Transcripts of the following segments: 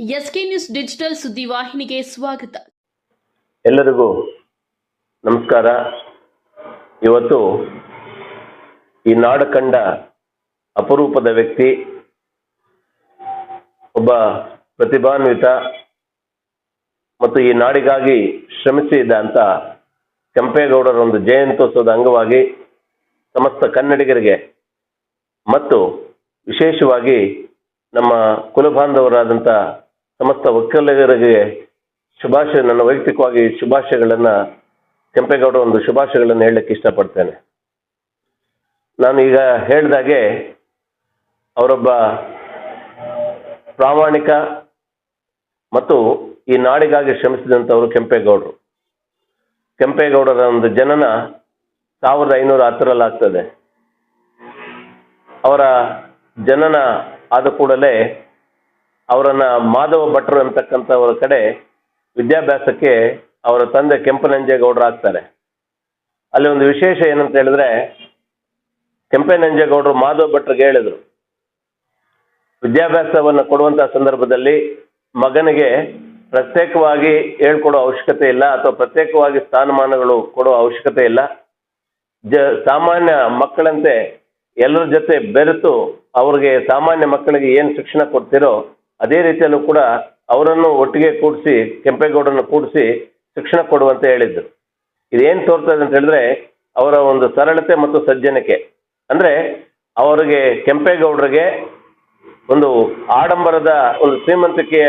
SK news digital ಸುದ್ದಿವಾಹಿನಿಗೆ ಸ್ವಾಗತ. ಎಲ್ಲರಿಗೂ ನಮಸ್ಕಾರ. ಇವತ್ತು ಈ ನಾಡು ಕಂಡ ಅಪರೂಪದ ವ್ಯಕ್ತಿ, ಒಬ್ಬ ಪ್ರತಿಭಾನ್ವಿತ ಮತ್ತು ಈ ನಾಡಿಗಾಗಿ ಶ್ರಮಿಸಿದ ಅಂತ ಕೆಂಪೇಗೌಡರ ಒಂದು ಜಯಂತ್ಯೋತ್ಸವದ ಅಂಗವಾಗಿ ಸಮಸ್ತ ಕನ್ನಡಿಗರಿಗೆ ಮತ್ತು ವಿಶೇಷವಾಗಿ ನಮ್ಮ ಕುಲಬಾಂಧವರಾದಂಥ ಸಮಸ್ತ ಒಕ್ಕಲಿಗರಿಗೆ ಶುಭಾಶಯ, ನನ್ನ ವೈಯಕ್ತಿಕವಾಗಿ ಶುಭಾಶಯಗಳನ್ನು, ಕೆಂಪೇಗೌಡ ಒಂದು ಶುಭಾಶಯಗಳನ್ನು ಹೇಳಕ್ಕೆ ಇಷ್ಟಪಡ್ತೇನೆ. ನಾನು ಈಗ ಹೇಳಿದಾಗೆ, ಅವರೊಬ್ಬ ಪ್ರಾಮಾಣಿಕ ಮತ್ತು ಈ ನಾಡಿಗಾಗಿ ಶ್ರಮಿಸಿದಂಥವರು ಕೆಂಪೇಗೌಡರು. ಕೆಂಪೇಗೌಡರ ಒಂದು ಜನನ ಸಾವಿರದ ಐನೂರ ಹತ್ತರಲ್ಲಿ ಆಗ್ತದೆ. ಅವರ ಜನನ ಆದ ಕೂಡಲೇ ಅವರನ್ನ ಮಾಧವ ಭಟ್ರು ಅಂತಕ್ಕಂಥವರ ಕಡೆ ವಿದ್ಯಾಭ್ಯಾಸಕ್ಕೆ ಅವರ ತಂದೆ ಕೆಂಪನಂಜೇಗೌಡರು ಆಗ್ತಾರೆ. ಅಲ್ಲಿ ಒಂದು ವಿಶೇಷ ಏನಂತ ಹೇಳಿದ್ರೆ ಕೆಂಪನಂಜೇಗೌಡರು ಮಾಧವ ಭಟ್ರಿಗೆ ಹೇಳಿದ್ರು, ವಿದ್ಯಾಭ್ಯಾಸವನ್ನು ಕೊಡುವಂತಹ ಸಂದರ್ಭದಲ್ಲಿ ಮಗನಿಗೆ ಪ್ರತ್ಯೇಕವಾಗಿ ಹೇಳ್ಕೊಡೋ ಅವಶ್ಯಕತೆ ಇಲ್ಲ ಅಥವಾ ಪ್ರತ್ಯೇಕವಾಗಿ ಸ್ಥಾನಮಾನಗಳು ಕೊಡೋ ಅವಶ್ಯಕತೆ ಇಲ್ಲ. ಜ, ಸಾಮಾನ್ಯ ಮಕ್ಕಳಂತೆ ಎಲ್ಲರ ಜೊತೆ ಬೆರೆತು ಅವ್ರಿಗೆ ಸಾಮಾನ್ಯ ಮಕ್ಕಳಿಗೆ ಏನು ಶಿಕ್ಷಣ ಕೊಡ್ತೀರೋ ಅದೇ ರೀತಿಯಲ್ಲೂ ಕೂಡ ಅವರನ್ನು ಒಟ್ಟಿಗೆ ಕೂಡಿಸಿ, ಕೆಂಪೇಗೌಡರನ್ನು ಕೂಡಿಸಿ ಶಿಕ್ಷಣ ಕೊಡುವಂತೆ ಹೇಳಿದ್ರು. ಇದೇನು ತೋರ್ತದೆ ಅಂತ ಹೇಳಿದ್ರೆ ಅವರ ಒಂದು ಸರಳತೆ ಮತ್ತು ಸಜ್ಜನಿಕೆ. ಅಂದ್ರೆ ಅವರಿಗೆ, ಕೆಂಪೇಗೌಡರಿಗೆ ಒಂದು ಆಡಂಬರದ, ಒಂದು ಶ್ರೀಮಂತಿಕೆಯ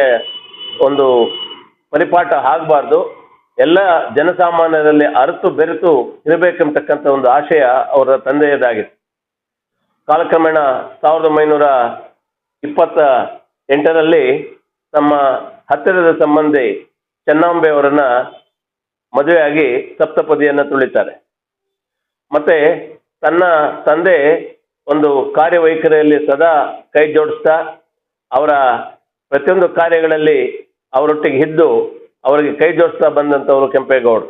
ಒಂದು ಪರಿಪಾಠ ಆಗಬಾರ್ದು. ಎಲ್ಲ ಜನಸಾಮಾನ್ಯರಲ್ಲಿ ಅರಿತು ಬೆರೆತು ಇರಬೇಕೆಂಬತಕ್ಕಂಥ ಒಂದು ಆಶಯ ಅವರ ತಂದೆಯದಾಗಿತ್ತು. ಕಾಲಕ್ರಮೇಣ ಸಾವಿರದ ಒಂಬೈನೂರ ಇಪ್ಪತ್ತ ಎಂಟರಲ್ಲಿ ತಮ್ಮ ಹತ್ತಿರದ ಸಂಬಂಧಿ ಚೆನ್ನಾಂಬೆ ಅವರನ್ನ ಮದುವೆಯಾಗಿ ಸಪ್ತಪದಿಯನ್ನು ತುಳಿತಾರೆ. ಮತ್ತೆ ತನ್ನ ತಂದೆ ಒಂದು ಕಾರ್ಯವೈಖರಿಯಲ್ಲಿ ಸದಾ ಕೈ ಜೋಡಿಸ್ತಾ ಅವರ ಪ್ರತಿಯೊಂದು ಕಾರ್ಯಗಳಲ್ಲಿ ಅವರೊಟ್ಟಿಗೆ ಇದ್ದು ಅವರಿಗೆ ಕೈ ಜೋಡಿಸ್ತಾ ಬಂದಂಥವರು ಕೆಂಪೇಗೌಡರು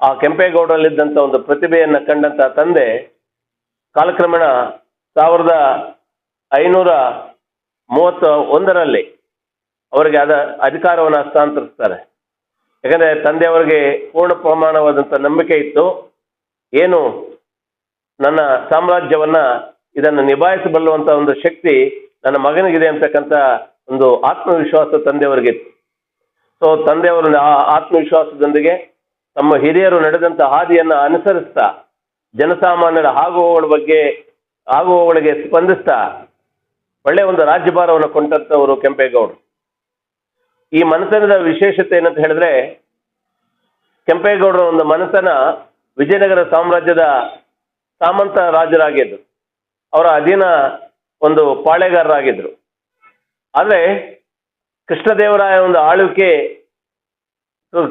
ಆ ಕೆಂಪೇಗೌಡರಲ್ಲಿದ್ದಂಥ ಒಂದು ಪ್ರತಿಭೆಯನ್ನು ಕಂಡಂಥ ತಂದೆ ಕಾಲಕ್ರಮೇಣ ಸಾವಿರದ ಐನೂರ ಮೂವತ್ತ ಒಂದರಲ್ಲಿ ಅವರಿಗೆ ಅದ ಅಧಿಕಾರವನ್ನು ಹಸ್ತಾಂತರಿಸ್ತಾರೆ. ಯಾಕಂದರೆ ತಂದೆಯವರಿಗೆ ಪೂರ್ಣ ಪ್ರಮಾಣವಾದಂಥ ನಂಬಿಕೆ ಇತ್ತು. ಏನು ನನ್ನ ಸಾಮ್ರಾಜ್ಯವನ್ನ ಇದನ್ನು ನಿಭಾಯಿಸಬಲ್ಲುವಂಥ ಒಂದು ಶಕ್ತಿ ನನ್ನ ಮಗನಿಗಿದೆ ಅಂತಕ್ಕಂಥ ಒಂದು ಆತ್ಮವಿಶ್ವಾಸ ತಂದೆಯವರಿಗಿತ್ತು ಸೊ ತಂದೆಯವರು ಆ ಆತ್ಮವಿಶ್ವಾಸದೊಂದಿಗೆ ತಮ್ಮ ಹಿರಿಯರು ನಡೆದಂಥ ಹಾದಿಯನ್ನ ಅನುಸರಿಸ್ತಾ, ಜನಸಾಮಾನ್ಯರ ಆಗುವವಳ ಬಗ್ಗೆ, ಆಗುವವಳಿಗೆ ಸ್ಪಂದಿಸ್ತಾ ಒಳ್ಳೆಯ ಒಂದು ರಾಜ್ಯಭಾರವನ್ನು ಕೊಂಡಂಥವರು ಕೆಂಪೇಗೌಡರು ಈ ಮನಸ್ಸನದ ವಿಶೇಷತೆ ಏನಂತ ಹೇಳಿದ್ರೆ, ಕೆಂಪೇಗೌಡರ ಒಂದು ಮನಸ್ಸನ ವಿಜಯನಗರ ಸಾಮ್ರಾಜ್ಯದ ಸಾಮಂತ ರಾಜರಾಗಿದ್ರು ಅವರ ಅಧೀನ ಒಂದು ಪಾಳೆಗಾರರಾಗಿದ್ರು. ಆದರೆ, ಕೃಷ್ಣದೇವರಾಯ ಒಂದು ಆಳ್ವಿಕೆ,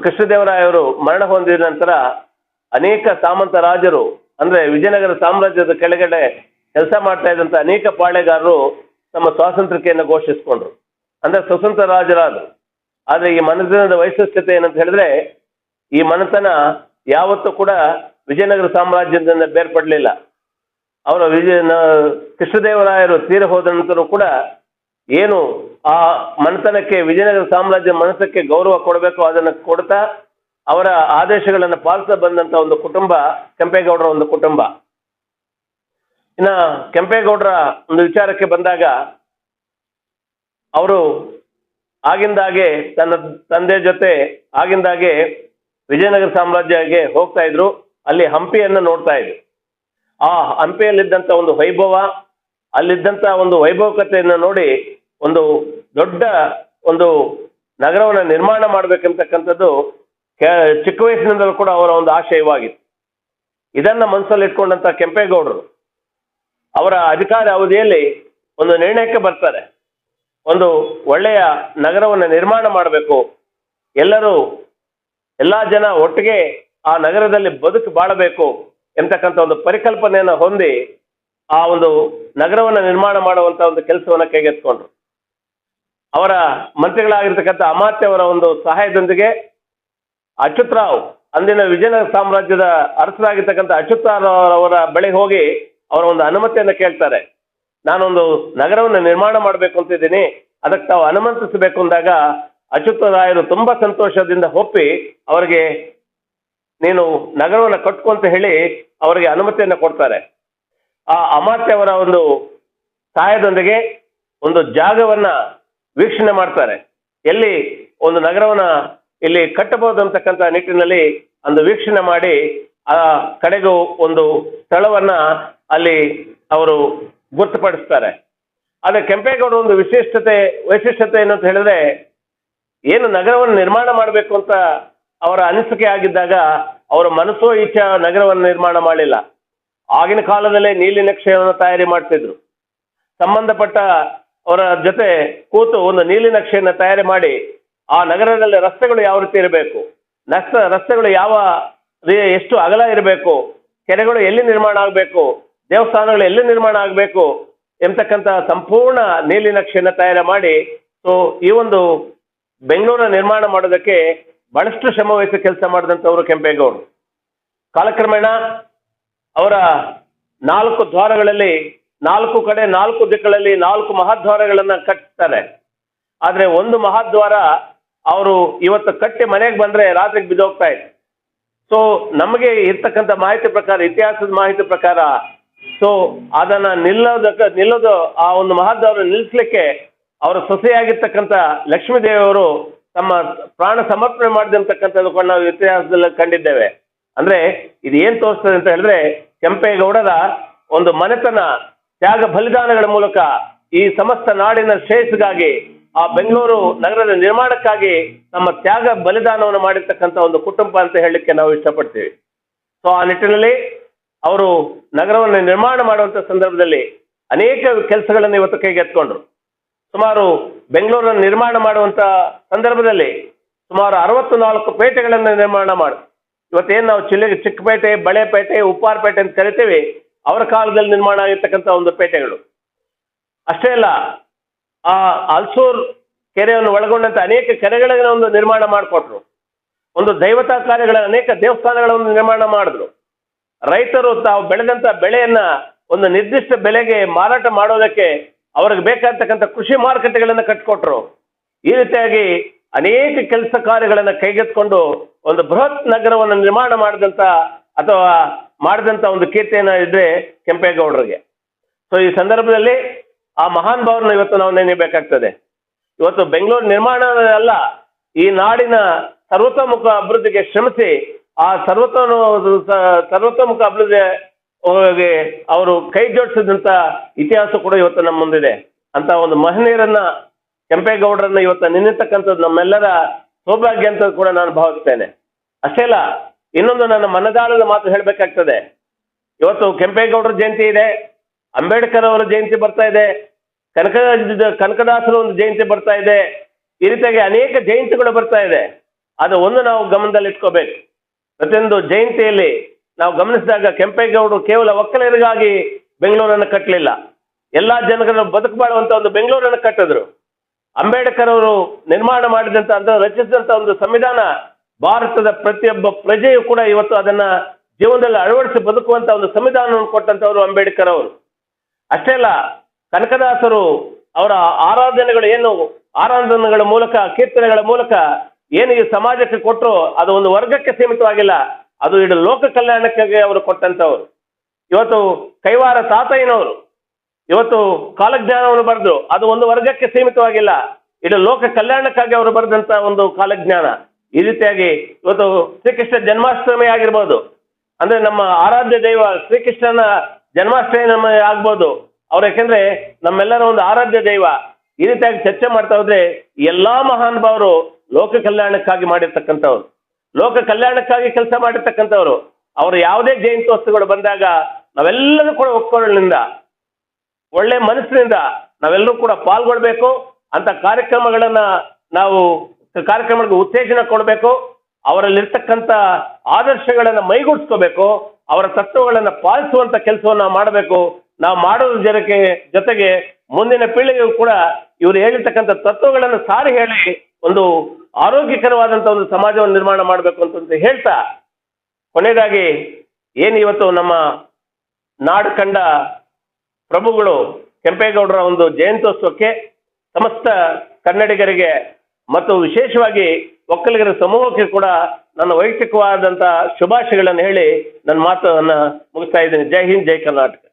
ಕೃಷ್ಣದೇವರಾಯವರು ಮರಣ ಹೊಂದಿದ ನಂತರ ಅನೇಕ ಸಾಮಂತ ರಾಜರು, ಅಂದ್ರೆ ವಿಜಯನಗರ ಸಾಮ್ರಾಜ್ಯದ ಕೆಳಗಡೆ ಕೆಲಸ ಮಾಡ್ತಾ ಇದ್ದಂಥ ಅನೇಕ ಪಾಳೆಗಾರರು ತಮ್ಮ ಸ್ವಾತಂತ್ರ್ಯಕ್ಕೆಯನ್ನು ಘೋಷಿಸಿಕೊಂಡ್ರು. ಅಂದ್ರೆ ಸ್ವತಂತ್ರ ರಾಜರಾದರು. ಆದರೆ ಈ ಮನೆತನದ ವೈಶಿಷ್ಟ್ಯತೆ ಏನಂತ ಹೇಳಿದ್ರೆ, ಈ ಮನತನ ಯಾವತ್ತೂ ಕೂಡ ವಿಜಯನಗರ ಸಾಮ್ರಾಜ್ಯದಿಂದ ಬೇರ್ಪಡಲಿಲ್ಲ. ಅವರ ವಿಜಯ ಕೃಷ್ಣದೇವರಾಯರು ತೀರ ಹೋದ ನಂತರ ಕೂಡ ಏನು ಆ ಮನತನಕ್ಕೆ, ವಿಜಯನಗರ ಸಾಮ್ರಾಜ್ಯ ಮನಸ್ಸಕ್ಕೆ ಗೌರವ ಕೊಡಬೇಕು ಅದನ್ನು ಕೊಡ್ತಾ ಅವರ ಆದೇಶಗಳನ್ನು ಪಾಲಿಸ್ತಾ ಬಂದಂತ ಒಂದು ಕುಟುಂಬ ಕೆಂಪೇಗೌಡರ ಒಂದು ಕುಟುಂಬ. ಇನ್ನ ಕೆಂಪೇಗೌಡರ ಒಂದು ವಿಚಾರಕ್ಕೆ ಬಂದಾಗ ಅವರು ಆಗಿಂದಾಗೆ ತನ್ನ ತಂದೆ ಜೊತೆ ಆಗಿಂದಾಗೆ ವಿಜಯನಗರ ಸಾಮ್ರಾಜ್ಯಗೆ ಹೋಗ್ತಾ ಇದ್ರು. ಅಲ್ಲಿ ಹಂಪಿಯನ್ನು ನೋಡ್ತಾ ಇದ್ರು. ಆ ಹಂಪಿಯಲ್ಲಿದ್ದಂಥ ಒಂದು ವೈಭವ ಅಲ್ಲಿದ್ದಂಥ ಒಂದು ವೈಭವಕತೆಯನ್ನು ನೋಡಿ ಒಂದು ದೊಡ್ಡ ಒಂದು ನಗರವನ್ನು ನಿರ್ಮಾಣ ಮಾಡ್ಬೇಕಂತಕ್ಕಂಥದ್ದು ಚಿಕ್ಕ ವಯಸ್ಸಿನಿಂದಲೂ ಕೂಡ ಅವರ ಒಂದು ಆಶಯವಾಗಿತ್ತು. ಇದನ್ನ ಮನಸ್ಸಲ್ಲಿ ಇಟ್ಕೊಂಡಂತ ಕೆಂಪೇಗೌಡರು ಅವರ ಅಧಿಕಾರ ಅವಧಿಯಲ್ಲಿ ಒಂದು ನಿರ್ಣಯಕ್ಕೆ ಬರ್ತಾರೆ. ಒಂದು ಒಳ್ಳೆಯ ನಗರವನ್ನು ನಿರ್ಮಾಣ ಮಾಡಬೇಕು. ಎಲ್ಲರೂ ಎಲ್ಲ ಜನ ಒಟ್ಟಿಗೆ ಆ ನಗರದಲ್ಲಿ ಬದುಕು ಬಾಳಬೇಕು ಎಂತಕ್ಕಂಥ ಒಂದು ಪರಿಕಲ್ಪನೆಯನ್ನು ಹೊಂದಿ ಆ ಒಂದು ನಗರವನ್ನು ನಿರ್ಮಾಣ ಮಾಡುವಂಥ ಒಂದು ಕೆಲಸವನ್ನು ಕೈಗೆತ್ತಿಕೊಂಡ್ರು. ಅವರ ಮಂತ್ರಿಗಳಾಗಿರ್ತಕ್ಕಂಥ ಅಮಾತ್ಯವರ ಒಂದು ಸಹಾಯದೊಂದಿಗೆ ಅಚ್ಯುತರಾವ್ ಅಂದಿನ ವಿಜಯನಗರ ಸಾಮ್ರಾಜ್ಯದ ಅರಸರಾಗಿರ್ತಕ್ಕಂಥ ಅಚ್ಯುತರಾವ್ ಅವರ ಬಳಿ ಹೋಗಿ ಅವರ ಒಂದು ಅನುಮತಿಯನ್ನು ಕೇಳ್ತಾರೆ. ನಾನೊಂದು ನಗರವನ್ನು ನಿರ್ಮಾಣ ಮಾಡಬೇಕು ಅಂತಿದ್ದೀನಿ ಅದಕ್ಕೆ ತಾವು ಅನುಮತಿಸಬೇಕು ಅಂದಾಗ ಅಚ್ಯುತರಾಯರು ತುಂಬಾ ಸಂತೋಷದಿಂದ ಒಪ್ಪಿ ಅವರಿಗೆ ನೀನು ನಗರವನ್ನು ಕಟ್ಕೊ ಅಂತ ಹೇಳಿ ಅವರಿಗೆ ಅನುಮತಿಯನ್ನು ಕೊಡ್ತಾರೆ. ಆ ಅಮಾತ್ಯವರ ಒಂದು ಸಹಾಯದೊಂದಿಗೆ ಒಂದು ಜಾಗವನ್ನ ವೀಕ್ಷಣೆ ಮಾಡ್ತಾರೆ. ಎಲ್ಲಿ ಒಂದು ನಗರವನ್ನ ಇಲ್ಲಿ ಕಟ್ಟಬಹುದು ಅಂತಕ್ಕಂಥ ನಿಟ್ಟಿನಲ್ಲಿ ಒಂದು ವೀಕ್ಷಣೆ ಮಾಡಿ ಆ ಕಡೆಗೂ ಒಂದು ಸ್ಥಳವನ್ನ ಅಲ್ಲಿ ಅವರು ಗುರುತುಪಡಿಸ್ತಾರೆ. ಆದರೆ ಕೆಂಪೇಗೌಡ ಒಂದು ವಿಶಿಷ್ಟತೆ ವೈಶಿಷ್ಟ್ಯತೆ ಏನು ಅಂತ ಹೇಳಿದ್ರೆ ಏನು ನಗರವನ್ನು ನಿರ್ಮಾಣ ಮಾಡಬೇಕು ಅಂತ ಅವರ ಅನಿಸಿಕೆ ಆಗಿದ್ದಾಗ ಅವರ ಮನಸ್ಸೋ ಇಚ್ಛೆ ನಗರವನ್ನು ನಿರ್ಮಾಣ ಮಾಡಲಿಲ್ಲ. ಆಗಿನ ಕಾಲದಲ್ಲೇ ನೀಲಿ ನಕ್ಷೆಯನ್ನು ತಯಾರಿ ಮಾಡ್ತಿದ್ರು. ಸಂಬಂಧಪಟ್ಟ ಅವರ ಜೊತೆ ಕೂತು ಒಂದು ನೀಲಿ ನಕ್ಷೆಯನ್ನು ತಯಾರಿ ಮಾಡಿ ಆ ನಗರದಲ್ಲಿ ರಸ್ತೆಗಳು ಯಾವ ರೀತಿ ಇರಬೇಕು ನಷ್ಟ ರಸ್ತೆಗಳು ಯಾವ ಎಷ್ಟು ಅಗಲ ಇರಬೇಕು, ಕೆರೆಗಳು ಎಲ್ಲಿ ನಿರ್ಮಾಣ ಆಗಬೇಕು ದೇವಸ್ಥಾನಗಳು ಎಲ್ಲಿ ನಿರ್ಮಾಣ ಆಗಬೇಕು ಎಂತಕ್ಕಂಥ ಸಂಪೂರ್ಣ ನೀಲಿ ನಕ್ಷೆಯನ್ನು ತಯಾರಿ ಮಾಡಿ ಸೊ ಈ ಒಂದು ಬೆಂಗಳೂರ ನಿರ್ಮಾಣ ಮಾಡೋದಕ್ಕೆ ಬಹಳಷ್ಟು ಶ್ರಮ ವಹಿಸಿ ಕೆಲಸ ಮಾಡಿದಂಥವರು ಕೆಂಪೇಗೌಡರು. ಕಾಲಕ್ರಮೇಣ ಅವರ ನಾಲ್ಕು ದ್ವಾರಗಳಲ್ಲಿ, ನಾಲ್ಕು ಕಡೆ, ನಾಲ್ಕು ದಿಕ್ಕುಗಳಲ್ಲಿ, ನಾಲ್ಕು ಮಹಾದ್ವಾರಗಳನ್ನು ಕಟ್ತಾರೆ ಆದರೆ ಒಂದು ಮಹಾದ್ವಾರ ಅವರು ಇವತ್ತು ಕಟ್ಟಿ ಮನೆಗೆ ಬಂದ್ರೆ ರಾತ್ರಿಗೆ ಬಿದ್ದೋಗ್ತಾ ಇದೆ. ಸೊ ನಮಗೆ ಇರ್ತಕ್ಕಂಥ ಮಾಹಿತಿ ಪ್ರಕಾರ, ಇತಿಹಾಸದ ಮಾಹಿತಿ ಪ್ರಕಾರ ಸೊ ಅದನ್ನ ನಿಲ್ಲೋದಕ್ಕ, ನಿಲ್ಲೋದು ಆ ಒಂದು ಮಹಾದ್ವಾರ ನಿಲ್ಲಿಸ್ಲಿಕ್ಕೆ ಅವರ ಸೊಸೆಯಾಗಿರ್ತಕ್ಕಂಥ ಲಕ್ಷ್ಮೀದೇವಿಯವರು ತಮ್ಮ ಪ್ರಾಣ ಸಮರ್ಪಣೆ ಮಾಡಿದಂತಕ್ಕಂಥದ್ದು ಕೂಡ ನಾವು ಇತಿಹಾಸದಲ್ಲಿ ಕಂಡಿದ್ದೇವೆ. ಅಂದ್ರೆ ಇದು ಏನ್ ತೋರಿಸ್ತದೆ ಅಂತ ಹೇಳಿದ್ರೆ ಕೆಂಪೇಗೌಡರ ಒಂದು ಮನೆತನ, ತ್ಯಾಗ ಬಲಿದಾನಗಳ ಮೂಲಕ ಈ ಸಮಸ್ತ ನಾಡಿನ ಶ್ರೇಯಸ್ಸಿಗಾಗಿ ಆ ಬೆಂಗಳೂರು ನಗರದ ನಿರ್ಮಾಣಕ್ಕಾಗಿ ನಮ್ಮ ತ್ಯಾಗ ಬಲಿದಾನವನ್ನು ಮಾಡಿರ್ತಕ್ಕಂಥ ಒಂದು ಕುಟುಂಬ ಅಂತ ಹೇಳಲಿಕ್ಕೆ ನಾವು ಇಷ್ಟಪಡ್ತೀವಿ. ಸೊ ಆ ನಿಟ್ಟಿನಲ್ಲಿ ಅವರು ನಗರವನ್ನು ನಿರ್ಮಾಣ ಮಾಡುವಂಥ ಸಂದರ್ಭದಲ್ಲಿ ಅನೇಕ ಕೆಲಸಗಳನ್ನು ಇವತ್ತು ಕೈಗೆತ್ಕೊಂಡ್ರು ಸುಮಾರು ಬೆಂಗಳೂರನ್ನು ನಿರ್ಮಾಣ ಮಾಡುವಂತ ಸಂದರ್ಭದಲ್ಲಿ ಸುಮಾರು ಅರವತ್ತು ನಾಲ್ಕು ಪೇಟೆಗಳನ್ನು ನಿರ್ಮಾಣ ಮಾಡು, ಇವತ್ತೇನು ನಾವು ಚಿಲ್ಲ ಚಿಕ್ಕಪೇಟೆ, ಬಳೆಪೇಟೆ, ಉಪ್ಪಾರಪೇಟೆ ಅಂತ ಕರಿತೀವಿ, ಅವರ ಕಾಲದಲ್ಲಿ ನಿರ್ಮಾಣ ಆಗಿರ್ತಕ್ಕಂಥ ಒಂದು ಪೇಟೆಗಳು. ಅಷ್ಟೇ ಅಲ್ಲ, ಆ ಅಲ್ಸೂರ್ ಕೆರೆಯನ್ನು ಒಳಗೊಂಡಂತ ಅನೇಕ ಕೆರೆಗಳನ್ನು ಒಂದು ನಿರ್ಮಾಣ ಮಾಡಿಕೊಟ್ರು. ಒಂದು ದೈವತಾ ಕಾರ್ಯಗಳ, ಅನೇಕ ದೇವಸ್ಥಾನಗಳನ್ನು ನಿರ್ಮಾಣ ಮಾಡಿದ್ರು. ರೈತರು ತಾವು ಬೆಳೆದಂತ ಬೆಳೆಯನ್ನ ಒಂದು ನಿರ್ದಿಷ್ಟ ಬೆಲೆಗೆ ಮಾರಾಟ ಮಾಡೋದಕ್ಕೆ ಅವ್ರಿಗೆ ಬೇಕಾಗ್ತಕ್ಕಂಥ ಕೃಷಿ ಮಾರುಕಟ್ಟೆಗಳನ್ನು ಕಟ್ಕೊಟ್ರು. ಈ ರೀತಿಯಾಗಿ ಅನೇಕ ಕೆಲಸ ಕಾರ್ಯಗಳನ್ನು ಕೈಗೆತ್ಕೊಂಡು ಒಂದು ಬೃಹತ್ ನಗರವನ್ನು ನಿರ್ಮಾಣ ಮಾಡಿದಂತ ಅಥವಾ ಮಾಡಿದಂತ ಒಂದು ಕೀರ್ತಿಯನ್ನ ಇದ್ರೆ ಕೆಂಪೇಗೌಡರಿಗೆ. ಸೊ ಈ ಸಂದರ್ಭದಲ್ಲಿ ಆ ಮಹಾನ್ ಭಾವನ ಇವತ್ತು ನಾವು ನೆನೆಯಬೇಕಾಗ್ತದೆ ಇವತ್ತು ಬೆಂಗಳೂರು ನಿರ್ಮಾಣ ಅಲ್ಲ, ಈ ನಾಡಿನ ಸರ್ವತೋಮುಖ ಅಭಿವೃದ್ಧಿಗೆ ಶ್ರಮಿಸಿ ಆ ಸರ್ವತೋನು ಸರ್ವತೋಮುಖ ಅಭಿವೃದ್ಧಿ ಅವರು ಕೈ ಜೋಡಿಸಿದಂತ ಇತಿಹಾಸ ಕೂಡ ಇವತ್ತು ನಮ್ಮ ಮುಂದಿದೆ. ಅಂತ ಒಂದು ಮಹನೀಯರನ್ನ, ಕೆಂಪೇಗೌಡರನ್ನ ಇವತ್ತು ನೆನೆತಕ್ಕಂಥದ್ದು ನಮ್ಮೆಲ್ಲರ ಸೌಭಾಗ್ಯ ಅಂತ ಕೂಡ ನಾನು ಭಾವಿಸ್ತೇನೆ. ಅಷ್ಟೇ ಅಲ್ಲ, ಇನ್ನೊಂದು ನನ್ನ ಮನದಾಳದ ಮಾತು ಹೇಳಬೇಕಾಗ್ತದೆ. ಇವತ್ತು ಕೆಂಪೇಗೌಡರ ಜಯಂತಿ ಇದೆ, ಅಂಬೇಡ್ಕರ್ ಅವರ ಜಯಂತಿ ಬರ್ತಾ ಇದೆ ಕನಕ ಕನಕದಾಸರ ಒಂದು ಜಯಂತಿ ಬರ್ತಾ ಇದೆ. ಈ ರೀತಿಯಾಗಿ ಅನೇಕ ಜಯಂತಿಗಳು ಬರ್ತಾ ಇದೆ. ಅದು ಒಂದು ನಾವು ಗಮನದಲ್ಲಿ ಇಟ್ಕೋಬೇಕು ಪ್ರತಿಯೊಂದು ಜಯಂತಿಯಲ್ಲಿ ನಾವು ಗಮನಿಸಿದಾಗ ಕೆಂಪೇಗೌಡರು ಕೇವಲ ಒಕ್ಕಲಿಗರಿಗಾಗಿ ಬೆಂಗಳೂರನ್ನು ಕಟ್ಟಲಿಲ್ಲ. ಎಲ್ಲಾ ಜನಗಳನ್ನು ಬದುಕು ಮಾಡುವಂತ ಒಂದು ಬೆಂಗಳೂರನ್ನು ಕಟ್ಟಿದ್ರು. ಅಂಬೇಡ್ಕರ್ ಅವರು ನಿರ್ಮಾಣ ಮಾಡಿದಂತ ರಚಿಸಿದಂತ ಒಂದು ಸಂವಿಧಾನ ಭಾರತದ ಪ್ರತಿಯೊಬ್ಬ ಪ್ರಜೆಯು ಕೂಡ ಇವತ್ತು ಅದನ್ನ ಜೀವನದಲ್ಲಿ ಅಳವಡಿಸಿ ಬದುಕುವಂತ ಒಂದು ಸಂವಿಧಾನವನ್ನು ಕೊಟ್ಟಂತವರು ಅಂಬೇಡ್ಕರ್ ಅವರು. ಅಷ್ಟೇ ಅಲ್ಲ, ಕನಕದಾಸರು ಅವರ ಆರಾಧನೆಗಳು ಏನು, ಆರಾಧನೆಗಳ ಮೂಲಕ, ಕೀರ್ತನೆಗಳ ಮೂಲಕ ಏನು ಈ ಸಮಾಜಕ್ಕೆ ಕೊಟ್ಟರು ಅದು ಒಂದು ವರ್ಗಕ್ಕೆ ಸೀಮಿತವಾಗಿಲ್ಲ, ಅದು ಇಡ ಲೋಕ ಕಲ್ಯಾಣಕ್ಕಾಗಿ ಅವರು ಕೊಟ್ಟಂತವರು ಇವತ್ತು ಕೈವಾರ ತಾತಯ್ಯನವರು, ಇವತ್ತು ಕಾಲಜ್ಞಾನವನ್ನು ಬರೆದ್ರು, ಅದು ಒಂದು ವರ್ಗಕ್ಕೆ ಸೀಮಿತವಾಗಿಲ್ಲ, ಇಡ ಲೋಕ ಕಲ್ಯಾಣಕ್ಕಾಗಿ ಅವರು ಬರೆದಂತ ಒಂದು ಕಾಲಜ್ಞಾನ. ಈ ರೀತಿಯಾಗಿ ಇವತ್ತು ಶ್ರೀಕೃಷ್ಣ ಜನ್ಮಾಷ್ಟಮಿ ಆಗಿರ್ಬೋದು, ಅಂದ್ರೆ ನಮ್ಮ ಆರಾಧ್ಯ ದೈವ ಶ್ರೀಕೃಷ್ಣನ ಜನ್ಮಾಷ್ಟಮಿ ನಮ್ಮ ಆಗ್ಬೋದು. ಅವ್ರು ಯಾಕೆಂದ್ರೆ ನಮ್ಮೆಲ್ಲರ ಒಂದು ಆರಾಧ್ಯ ದೈವ. ಈ ರೀತಿಯಾಗಿ ಚರ್ಚೆ ಮಾಡ್ತಾ ಹೋದ್ರೆ ಎಲ್ಲಾ ಮಹಾನುಭಾವರು ಲೋಕ ಕಲ್ಯಾಣಕ್ಕಾಗಿ ಮಾಡಿರ್ತಕ್ಕಂಥವ್ರು. ಲೋಕ ಕಲ್ಯಾಣಕ್ಕಾಗಿ ಕೆಲಸ ಮಾಡಿರ್ತಕ್ಕಂಥವ್ರು. ಅವರು ಯಾವುದೇ ಜಯಂತ್ಯೋತ್ಸವಗಳು ಬಂದಾಗ ನಾವೆಲ್ಲರೂ ಕೂಡ ಒಕ್ಕೊಳ್ಳಿಂದ ಒಳ್ಳೆ ಮನಸ್ಸಿನಿಂದ ನಾವೆಲ್ಲರೂ ಕೂಡ ಪಾಲ್ಗೊಳ್ಬೇಕು. ಅಂತ ಕಾರ್ಯಕ್ರಮಗಳನ್ನ ನಾವು ಕಾರ್ಯಕ್ರಮಗಳಿಗೆ ಉತ್ತೇಜನ ಕೊಡಬೇಕು. ಅವರಲ್ಲಿರ್ತಕ್ಕಂಥ ಆದರ್ಶಗಳನ್ನ ಮೈಗೂಡಿಸ್ಕೋಬೇಕು. ಅವರ ತತ್ವಗಳನ್ನ ಪಾಲಿಸುವಂತ ಕೆಲಸವನ್ನ ಮಾಡಬೇಕು. ನಾವು ಮಾಡೋದ್ರ ಜನಕ್ಕೆ ಜೊತೆಗೆ ಮುಂದಿನ ಪೀಳಿಗೆಯು ಕೂಡ ಇವರು ಹೇಳಿರ್ತಕ್ಕಂಥ ತತ್ವಗಳನ್ನು ಸಾರಿ ಹೇಳಿ ಒಂದು ಆರೋಗ್ಯಕರವಾದಂತ ಒಂದು ಸಮಾಜವನ್ನು ನಿರ್ಮಾಣ ಮಾಡಬೇಕು ಅಂತ ಹೇಳ್ತಾ, ಕೊನೆಯದಾಗಿ ಏನು ಇವತ್ತು ನಮ್ಮ ನಾಡು ಕಂಡ ಪ್ರಭುಗಳು ಕೆಂಪೇಗೌಡರ ಒಂದು ಜಯಂತ್ಯೋತ್ಸವಕ್ಕೆ ಸಮಸ್ತ ಕನ್ನಡಿಗರಿಗೆ ಮತ್ತು ವಿಶೇಷವಾಗಿ ಒಕ್ಕಲಿಗರ ಸಮೂಹಕ್ಕೆ ಕೂಡ ನನ್ನ ವೈಯಕ್ತಿಕವಾದಂಥ ಶುಭಾಶಯಗಳನ್ನು ಹೇಳಿ ನನ್ನ ಮಾತನ್ನು ಮುಗಿಸ್ತಾ ಇದ್ದೀನಿ. ಜೈ ಹಿಂದ್, ಜೈ ಕರ್ನಾಟಕ.